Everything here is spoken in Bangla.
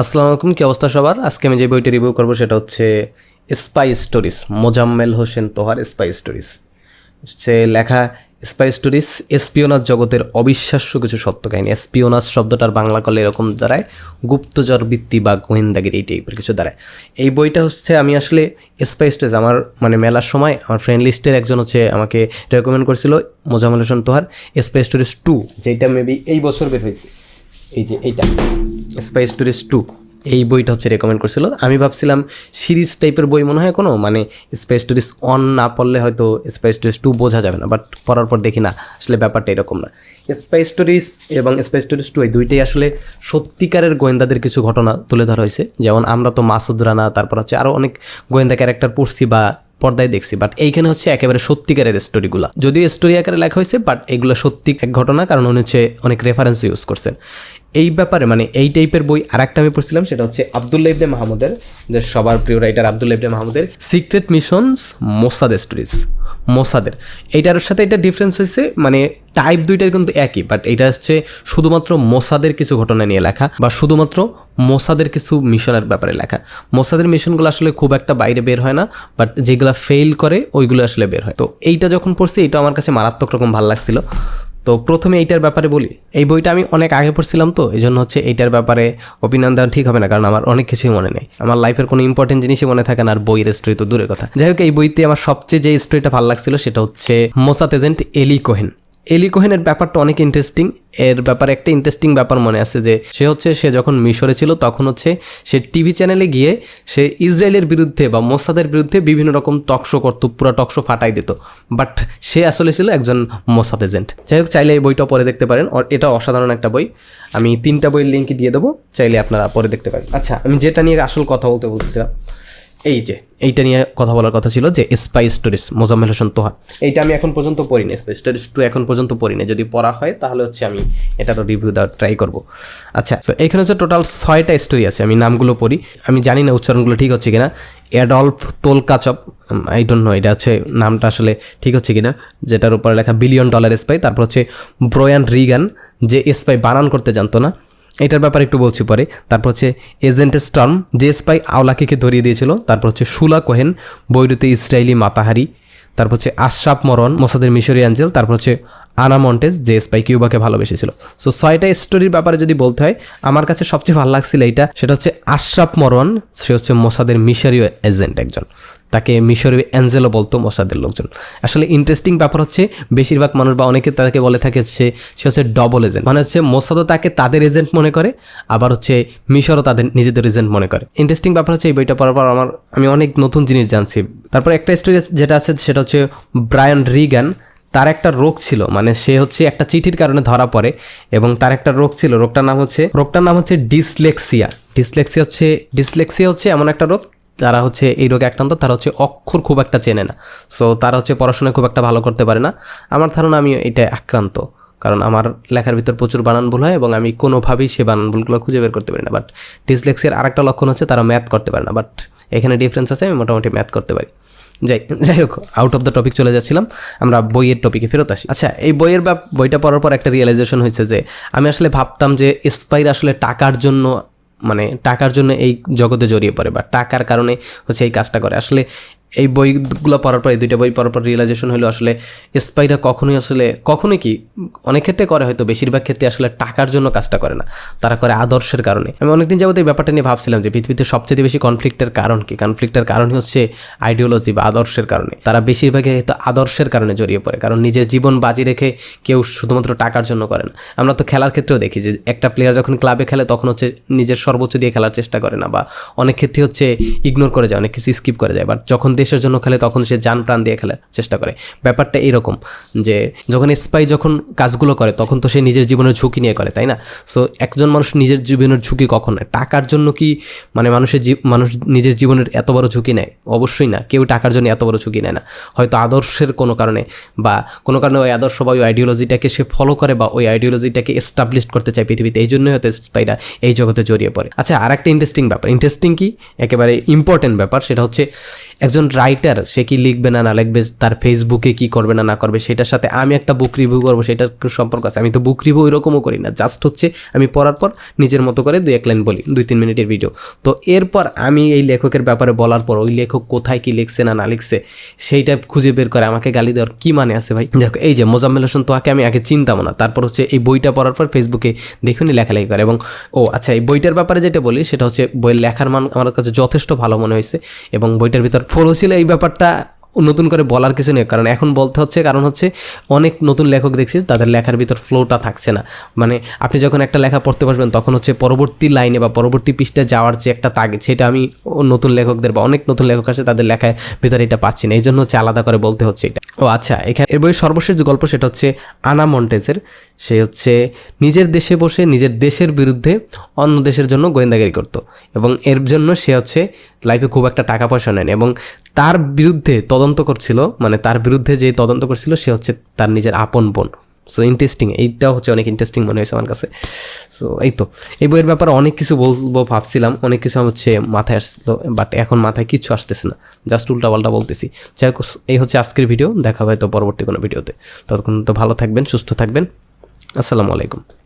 আসসালামু আলাইকুম, কি অবস্থা সবার? আজকে আমি যে বইটি রিভিউ করব সেটা হচ্ছে স্পাই স্টোরিজ মোজাম্মেল হোসেন তোহার স্পাই স্টোরিজ হচ্ছে লেখা স্পাই স্টোরিজ এসপিওনাস জগতের অবিশ্বাস্য কিছু সত্য কাহিনী। এসপিওনাস শব্দটার বাংলা করলে এরকম দাঁড়ায়, গুপ্তচর বৃত্তি বা গোয়েন্দাগিরি, এই টাইপের কিছু দাঁড়ায়। এই বইটা হচ্ছে, আমি আসলে স্পাই স্টোরিজ আমার মানে মেলার সময় আমার ফ্রেন্ড লিস্টের একজন হচ্ছে আমাকে রেকমেন্ড করেছিল, মোজাম্মেল হোসেন তোহার স্পাই স্টোরিজ টু যেটা মেবি এই বছর বের হয়েছে। এই যে এইটা। স্পাই স্টোরিজ টু এই বইটা হচ্ছে রেকমেন্ড করছিল। আমি ভাবছিলাম সিরিজ টাইপের বই মনে হয় কোনো মানে স্পাই স্টোরিজ অন না পড়লে হয়তো স্পাই স্টোরিজ টু বোঝা যাবে না বাট পড়ার পর দেখি না, আসলে ব্যাপারটা এরকম না। স্পাই স্টোরিজ এবং স্পাই স্টোরিজ টু এই দুইটাই আসলে সত্যিকারের গোয়েন্দাদের কিছু ঘটনা তুলে ধরা হয়েছে। যেমন আমরা তো মাসুদ রানা, তারপর হচ্ছে আরও অনেক গোয়েন্দা ক্যারেক্টার পড়ছি বা পর্দায় দেখছি বাট এইখানে হচ্ছে একেবারে সত্যিকারের স্টোরিগুলা যদিও স্টোরি আকারে লেখা হয়েছে বাট এগুলো সত্যি এক ঘটনা, কারণ উনি হচ্ছে অনেক রেফারেন্স ইউজ করছেন। এই ব্যাপারে মানে এই টাইপের বই আর একটা আমি পড়ছিলাম, সেটা হচ্ছে আবদুল্লা ইবনে মাহমুদের, যে সবার প্রিয় রাইটার আবদুল্লা ইবনে মাহমুদের সিক্রেট মিশনস মোসাদ স্টোরিজ মোসাদের এইটার সাথে এটা ডিফারেন্স হয়েছে মানে টাইপ দুইটার কিন্তু একই বাট এটা হচ্ছে শুধুমাত্র মোসাদের কিছু ঘটনা নিয়ে লেখা, বা শুধুমাত্র মোসাদের কিছু মিশনের ব্যাপারে লেখা। মোসাদের মিশনগুলো আসলে খুব একটা বাইরে বের হয় না বাট যেগুলো ফেল করে, ওইগুলো আসলে বের হয়। তো এইটা যখন পড়ছি, এটা আমার কাছে মারাত্মক রকম ভালো লাগছিল। তো প্রথমে এইটার ব্যাপারে বলি। এই বইটা আমি অনেক আগে পড়ছিলাম তো এই জন্য হচ্ছে এইটার ব্যাপারে অপিনিয়ন দেওয়া ঠিক হবে না, কারণ আমার অনেক কিছুই মনে নেই। আমার লাইফের কোনো ইম্পর্টেন্ট জিনিসই মনে থাকে না, আর বইয়ের স্টোরি তো দূরের কথা। যাই হোক, এই বইতে আমার সবচেয়ে যে স্টোরিটা ভালো লাগছিল, সেটা হচ্ছে মোসাত এজেন্ট এলি কোহেন। এলি কোহেনের ব্যাপারটা অনেক ইন্টারেস্টিং এর ব্যাপারে একটা ইন্টারেস্টিং ব্যাপার মনে আছে যে, সে হচ্ছে, সে যখন মিশরে ছিল, তখন হচ্ছে সে টিভি চ্যানেলে গিয়ে সে ইসরায়েলের বিরুদ্ধে বা মোসাদের বিরুদ্ধে বিভিন্ন রকম টকশো করতো, পুরো টকশো ফাটাই দিত। বাট সে আসলে ছিল একজন মোসাদ এজেন্ট যাই হোক, চাইলে এই বইটা পরে দেখতে পারেন। এটা অসাধারণ একটা বই। আমি তিনটা বইয়ের লিঙ্ক দিয়ে দেবো। চাইলে আপনারা পরে দেখতে পারেন। আচ্ছা আমি যেটা নিয়ে আসল কথা বলতে বলতেছিলাম এই যে, এইটা নিয়ে কথা বলার কথা ছিল যে স্পাই স্টোরিজ মোজাম্মেল হোসেন তোহা। এইটা আমি এখন পর্যন্ত পড়িনি স্পাই স্টোরিজ টু এখন পর্যন্ত পড়িনি। যদি পড়া হয়, তাহলে হচ্ছে আমি এটারও রিভিউ দেওয়ার ট্রাই করব। আচ্ছা তো এখানে হচ্ছে টোটাল ছয়টা স্টোরি আছে, আমি নামগুলো পড়ি। আমি জানি না উচ্চারণগুলো ঠিক হচ্ছে কিনা। Adolf Tolkachev I don't know এটা হচ্ছে নামটা আসলে ঠিক হচ্ছে কিনা। যেটার উপরে লেখা বিলিয়ন ডলার স্পাই তারপর হচ্ছে ব্রয়ান রিগান যে স্পাই বানান করতে জানতো না। এটার ব্যাপারে একটু বলছি পরে। তারপর হচ্ছে এজেন্ট স্টার্ম, যে স্পাই আওলাকিকে ধরিয়ে দিয়েছিল, তারপর হচ্ছে সুলা কোহেন, বৈরুতে ইসরায়েলি মাতাহারি, তারপর হচ্ছে আশরাফ মরণ, মোসাদের মিশরি অ্যাঞ্জেল, তারপর হচ্ছে আনা মন্টেজ যে স্পাই কিউবাকে ভালোবেসেছিল। সো ছয়টা স্টোরির ব্যাপারে যদি বলতে হয়, আমার কাছে সবচেয়ে ভালো লাগছিল এইটা, সেটা হচ্ছে আশরাফ মরন সে হচ্ছে মোসাদের মিশরীয় এজেন্ট একজন। তাকে মিশরীয় অ্যাঞ্জেলো বলতো মোসাদের লোকজন। আসলে ইন্টারেস্টিং ব্যাপার হচ্ছে, বেশিরভাগ মানুষ বা অনেকে তাকে বলে থাকে হচ্ছে সে হচ্ছে ডবল এজেন্ট মানে হচ্ছে মোসাদও তাকে তাদের এজেন্ট মনে করে, আবার হচ্ছে মিশরও তাদের নিজেদের এজেন্ট মনে করে। ইন্টারেস্টিং ব্যাপার হচ্ছে এই বইটা পড়ার পর আমার, আমি অনেক নতুন জিনিস জানছি। তারপর একটা স্টোরি যেটা আছে, সেটা হচ্ছে ব্রায়ান রিগান তার একটা রোগ ছিল মানে সে হচ্ছে একটা চিঠির কারণে ধরা পড়ে এবং তার একটা রোগ ছিল, রোগটার নাম হচ্ছে, রোগটার নাম হচ্ছে ডিসলেক্সিয়া। ডিসলেক্সিয়া হচ্ছে ডিসলেক্সিয়া হচ্ছে এমন একটা রোগ, যারা হচ্ছে এই রোগে আক্রান্ত, তারা হচ্ছে অক্ষর খুব একটা চেনে না। সো তারা হচ্ছে পড়াশোনা খুব একটা ভালো করতে পারে না। আমার ধারণা আমি এটা আক্রান্ত, কারণ আমার লেখার ভিতর প্রচুর বানান ভুল হয় এবং আমি কোনোভাবেই সে বানান ভুলগুলো খুঁজে বের করতে পারি না। বাট ডিসলেক্সিয়ার আরেকটা লক্ষণ হচ্ছে তারা ম্যাথ করতে পারে না। বাট এখানে ডিফারেন্স আছে, আমি মোটামুটি ম্যাথ করতে পারি। যাই যাই হোক আউট অফ দ্য টপিক চলে যাচ্ছিলাম। আমরা বইয়ের টপিকে ফেরত আসি। আচ্ছা এই বইয়ের বা, বইটা পড়ার পর একটা রিয়েলাইজেশন হয়েছে যে, আমি আসলে ভাবতাম যে স্পাইর আসলে টাকার জন্য মানে টাকার জন্য এই জগতে জড়িয়ে পড়ে বা টাকার কারণে হচ্ছে এই কাজটা করে। আসলে এই বইগুলো পড়ার পর, এই দুইটা বই পড়ার পর রিয়েলাইজেশন হলো আসলে স্পাইরা কখনোই আসলে, কখনোই কি, অনেক ক্ষেত্রে করে হয়তো, বেশিরভাগ ক্ষেত্রে আসলে টাকার জন্য কাজটা করে না। তারা করে আদর্শের কারণে। আমি অনেকদিন যাবত এই ব্যাপারটা নিয়ে ভাবছিলাম যে পৃথিবীতে সবচেয়ে বেশি কনফ্লিক্টের কারণ কি? কনফ্লিক্টের কারণ হচ্ছে আইডিওলজি বা আদর্শের কারণে। তারা বেশিরভাগই হয়তো আদর্শের কারণে জড়িয়ে পড়ে। কারণ নিজের জীবন বাজি রেখে কেউ শুধুমাত্র টাকার জন্য করে না। আমরা তো খেলার ক্ষেত্রেও দেখি যে একটা প্লেয়ার যখন ক্লাবে খেলে, তখন হচ্ছে নিজের সর্বোচ্চ দিয়ে খেলার চেষ্টা করে না বা অনেক ক্ষেত্রে হচ্ছে ইগনোর করে যায়, অনেক কিছু স্কিপ করে যায়। বাট যখন দেশের জন্য খেলে তখন সে যান প্রাণ দিয়ে খেলার চেষ্টা করে। ব্যাপারটা এরকম যে যখন স্পাই যখন কাজগুলো করে, তখন তো সে নিজের জীবনের ঝুঁকি নিয়ে করে, তাই না? সো একজন মানুষ নিজের জীবনের ঝুঁকি কখন নেয়? টাকার জন্য কি মানে মানুষের মানুষ নিজের জীবনের এত বড় ঝুঁকি নেয়? অবশ্যই না। কেউ টাকার জন্য এত বড় ঝুঁকি নেয় না। হয়তো আদর্শের কোনো কারণে বা কোনো কারণে ওই আদর্শ বা ওই আইডিওলজিটাকে সে ফলো করে বা ওই আইডিওলজিটাকে এস্টাবলিশ করতে চায় পৃথিবীতে। এই জন্যই হয়তো স্পাইরা এই জগতে জড়িয়ে পড়ে। আচ্ছা আর একটা ইন্টারেস্টিং ব্যাপার। ইন্টারেস্টিং কি? একেবারে ইম্পর্টেন্ট ব্যাপার। সেটা হচ্ছে একজন একজন রাইটার সে কি লিখবে না না লিখবে, তার ফেসবুকে কি করবে না না করবে, সেটার সাথে আমি একটা বুক রিভিউ করব, সেটার সম্পর্ক আছে? আমি তো বুক রিভিউ এরকমও করি না। জাস্ট হচ্ছে আমি পড়ার পর নিজের মতো করে দুই এক লাইন বলি, দুই তিন মিনিটের ভিডিও তো এরপর আমি এই লেখকের ব্যাপারে বলার পর ওই লেখক কোথায় কি লিখছে না না লিখছে, সেইটা খুঁজে বের করে আমাকে গালি দেওয়ার কি মানে আছে ভাই? দেখো, এই যে মোজাম্মেল হোসেন আমি আগে চিনতাম না, তারপর হচ্ছে এই বইটা পড়ার পর ফেসবুকে দেখুনি লেখালেখি করে। এবং, ও আচ্ছা এই বইটার ব্যাপারে যেটা বলি, সেটা হচ্ছে বইয়ের লেখার মান আমার কাছে যথেষ্ট ভালো মনে হয়েছে, এবং বইটার ভিতর ফলো ছিল এই ব্যাপারটা নতুন করে বলার কিছু নেই, কারণ এখন বলতে হচ্ছে, কারণ হচ্ছে অনেক নতুন লেখক দেখছি, তাদের লেখার ভিতর ফ্লোটা থাকছে না। মানে আপনি যখন একটা লেখা পড়তে বসবেন, তখন হচ্ছে পরবর্তী লাইনে বা পরবর্তী পৃষ্ঠায় যাওয়ার যে একটা তাগিদ, সেটা আমি নতুন লেখকদের বা অনেক নতুন লেখক আছে, তাদের লেখার ভিতরে এটা পাচ্ছি না। এই জন্য হচ্ছে আলাদা করে বলতে হচ্ছে এটা। ও আচ্ছা এখানে এর বইয়ের সর্বশেষ গল্প, সেটা হচ্ছে আনা মন্টেজের। সে হচ্ছে নিজের দেশে বসে নিজের দেশের বিরুদ্ধে অন্য দেশের জন্য গোয়েন্দাগিরি করতো। এবং এর জন্য সে হচ্ছে লাইফে খুব একটা টাকা পয়সা নেন এবং তার বিরুদ্ধে তদন্ত করছিল মানে তার বিরুদ্ধে যে তদন্ত করছিল, সে হচ্ছে তার নিজের আপন বোন। সো ইন্টারেস্টিং এইটাও হচ্ছে অনেক ইন্টারেস্টিং মনে হয়েছে আমার কাছে। সো এই তো। এই বইয়ের ব্যাপারে অনেক কিছু বলব ভাবছিলাম, অনেক কিছু হচ্ছে মাথায় আসছিল বাট এখন মাথায় কিচ্ছু আসতেছে না। জাস্ট উল্টা উল্টাপাল্টা বলতেছি। যাই হোক, এই হচ্ছে আজকের ভিডিও দেখা হয় তো পরবর্তী কোনো ভিডিওতে ততক্ষণ তো ভালো থাকবেন, সুস্থ থাকবেন। আসসালামু আলাইকুম।